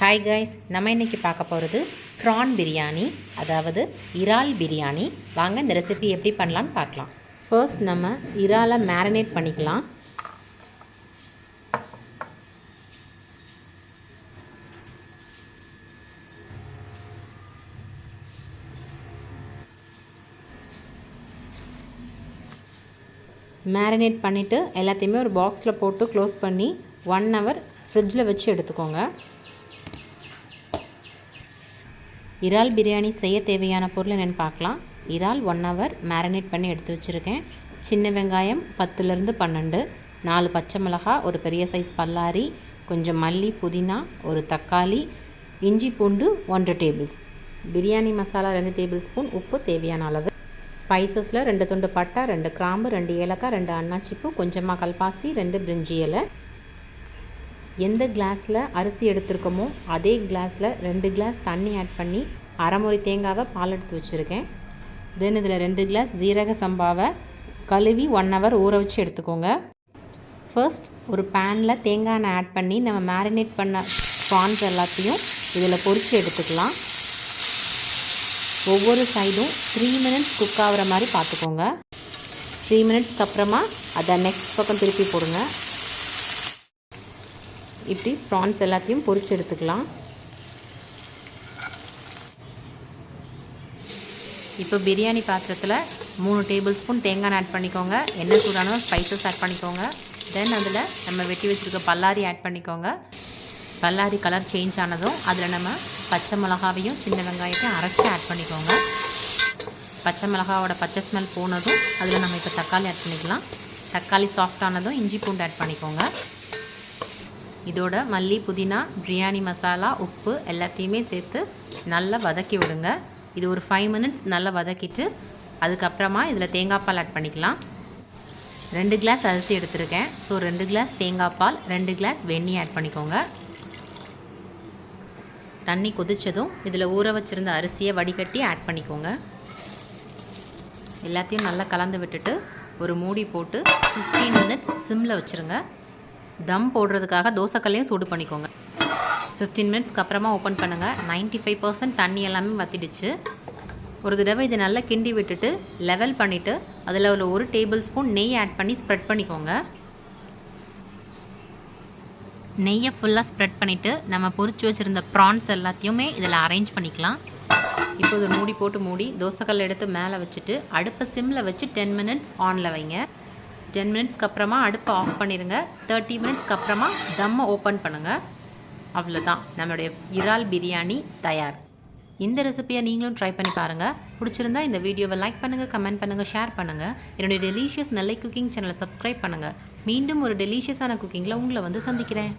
Hi guys நம்ம இன்னைக்கு பார்க்க போகிறது ப்ரான் பிரியாணி அதாவது இறால் பிரியாணி வாங்க இந்த ரெசிபி எப்படி பண்ணலான்னு பார்க்கலாம். ஃபர்ஸ்ட் நம்ம இறாலை மேரினேட் பண்ணிக்கலாம். மேரினேட் பண்ணிவிட்டு எல்லாத்தையுமே ஒரு பாக்ஸில் போட்டு க்ளோஸ் பண்ணி ஒன் ஹவர் ஃப்ரிட்ஜில் வச்சு எடுத்துக்கோங்க. இறால் பிரியாணி செய்ய தேவையான பொருள் என்னென்னு பார்க்கலாம். இறால் ஒன் ஹவர் மேரினேட் பண்ணி எடுத்து வச்சுருக்கேன். சின்ன வெங்காயம் பத்துலேருந்து பன்னெண்டு. நாலு பச்சை மிளகாய் ஒரு பெரிய சைஸ் பல்லாரி கொஞ்சம் மல்லி புதினா ஒரு தக்காளி இஞ்சி பூண்டு ஒன்றரை டேபிள் ஸ்பூன் பிரியாணி மசாலா ரெண்டு டேபிள் ஸ்பூன் உப்பு தேவையான அளவு. ஸ்பைசஸில் ரெண்டு துண்டு பட்டை ரெண்டு கிராம்பு ரெண்டு ஏலக்காய் ரெண்டு அன்னாச்சிப்பூ கொஞ்சமாக கல்பாசி ரெண்டு பிரிஞ்சி இலை. எந்த கிளாஸில் அரிசி எடுத்திருக்கோமோ அதே கிளாஸில் ரெண்டு கிளாஸ் தண்ணி ஆட் பண்ணி அரைமுறை தேங்காவை பால் எடுத்து வச்சுருக்கேன். தென் இதில் ரெண்டு கிளாஸ் ஜீரக சம்பாவை கழுவி ஒன் ஹவர் ஊற வச்சு எடுத்துக்கோங்க. ஃபர்ஸ்ட் ஒரு பேனில் தேங்காய் எண்ணெய் ஆட் பண்ணி நம்ம மேரினேட் பண்ண ப்ரான்ஸ் எல்லாத்தையும் இதில் பொறிச்சு எடுத்துக்கலாம். ஒவ்வொரு சைடும் த்ரீ மினிட்ஸ் குக் ஆகிற மாதிரி பார்த்துக்கோங்க. த்ரீ மினிட்ஸ்க்கு அப்புறமா அதை நெக்ஸ்ட் பக்கம் திருப்பி போடுங்க. இப்படி ப்ரான்ஸ் எல்லாத்தையும் பொறிச்சு எடுத்துக்கலாம். இப்போ பிரியாணி பாத்திரத்தில் மூணு டேபிள் ஸ்பூன் தேங்காய் ஆட் பண்ணிக்கோங்க. எண்ணெய் சூடான ஸ்பைசஸ் ஆட் பண்ணிக்கோங்க. தென் அதில் நம்ம வெட்டி வச்சுருக்க பல்லாரி ஆட் பண்ணிக்கோங்க. பல்லாரி கலர் சேஞ்ச் ஆனதும் அதில் நம்ம பச்சை மிளகாவையும் சின்ன வெங்காயத்தையும் அரைச்சி ஆட் பண்ணிக்கோங்க. பச்சை மிளகாவோட பச்சை ஸ்மெல் போனதும் அதில் நம்ம இப்போ தக்காளி ஆட் பண்ணிக்கலாம். தக்காளி சாஃப்டானதும் இஞ்சி பூண்டு ஆட் பண்ணிக்கோங்க. இதோட மல்லி புதினா பிரியாணி மசாலா உப்பு எல்லாத்தையுமே சேர்த்து நல்லா வதக்கி விடுங்க. இது ஒரு ஃபைவ் மினிட்ஸ் நல்லா வதக்கிட்டு அதுக்கப்புறமா இதில் தேங்காய் பால் ஆட் பண்ணிக்கலாம். ரெண்டு கிளாஸ் அரிசி எடுத்திருக்கேன். ஸோ ரெண்டு கிளாஸ் தேங்காய் பால் ரெண்டு கிளாஸ் வெந்நீர் ஆட் பண்ணிக்கோங்க. தண்ணி கொதித்ததும் இதில் ஊற வச்சுருந்த அரிசியை வடிகட்டி ஆட் பண்ணிக்கோங்க. எல்லாத்தையும் நல்லா கலந்து விட்டுட்டு ஒரு மூடி போட்டு ஃபிஃப்டீன் மினிட்ஸ் சிம்மில் வச்சுருங்க. தம் போடுறதுக்காக தோசைக்கல்லையும் சூடு பண்ணிக்கோங்க. ஃபிஃப்டீன் மினிட்ஸ்க்கு அப்புறமா ஓப்பன் பண்ணுங்கள் நைன்ட்டி ஃபைவ் பர்சன்ட் தண்ணி எல்லாமே வற்றிடுச்சு ஒரு தடவை இதை நல்லா கிண்டி விட்டுட்டு லெவல் பண்ணிவிட்டு அதில் ஒரு ஒரு டேபிள் ஸ்பூன் நெய் ஆட் பண்ணி ஸ்ப்ரெட் பண்ணிக்கோங்க. நெய்யை ஃபுல்லாக ஸ்ப்ரெட் பண்ணிவிட்டு நம்ம பொறிச்சு வச்சுருந்த ப்ரான்ஸ் எல்லாத்தையுமே இதில் அரேஞ்ச் பண்ணிக்கலாம். இப்போ இது மூடி போட்டு மூடி தோசைக்கல் எடுத்து மேலே வச்சுட்டு அடுப்பை சிம்மில் வச்சு டென் மினிட்ஸ் ஆனில் வைங்க. டென் மினிட்ஸ்க்கு அப்புறமா அடுப்பை ஆஃப் பண்ணிடுங்க தேர்ட்டி மினிட்ஸ்க்கு அப்புறமா தம்மை ஓப்பன் பண்ணுங்கள் அவ்வளோதான் நம்மளுடைய இறால் பிரியாணி தயார். இந்த ரெசிபியை நீங்களும் ட்ரை பண்ணி பாருங்கள் பிடிச்சிருந்தா இந்த வீடியோவை லைக் பண்ணுங்கள் கமெண்ட் பண்ணுங்கள் ஷேர் பண்ணுங்கள் என்னுடைய டெலிஷியஸ் நெல்லை குக்கிங் சேனலை சப்ஸ்கிரைப் பண்ணுங்கள் மீண்டும் ஒரு டெலிஷியஸான குக்கிங்கில் உங்களை வந்து சந்திக்கிறேன்.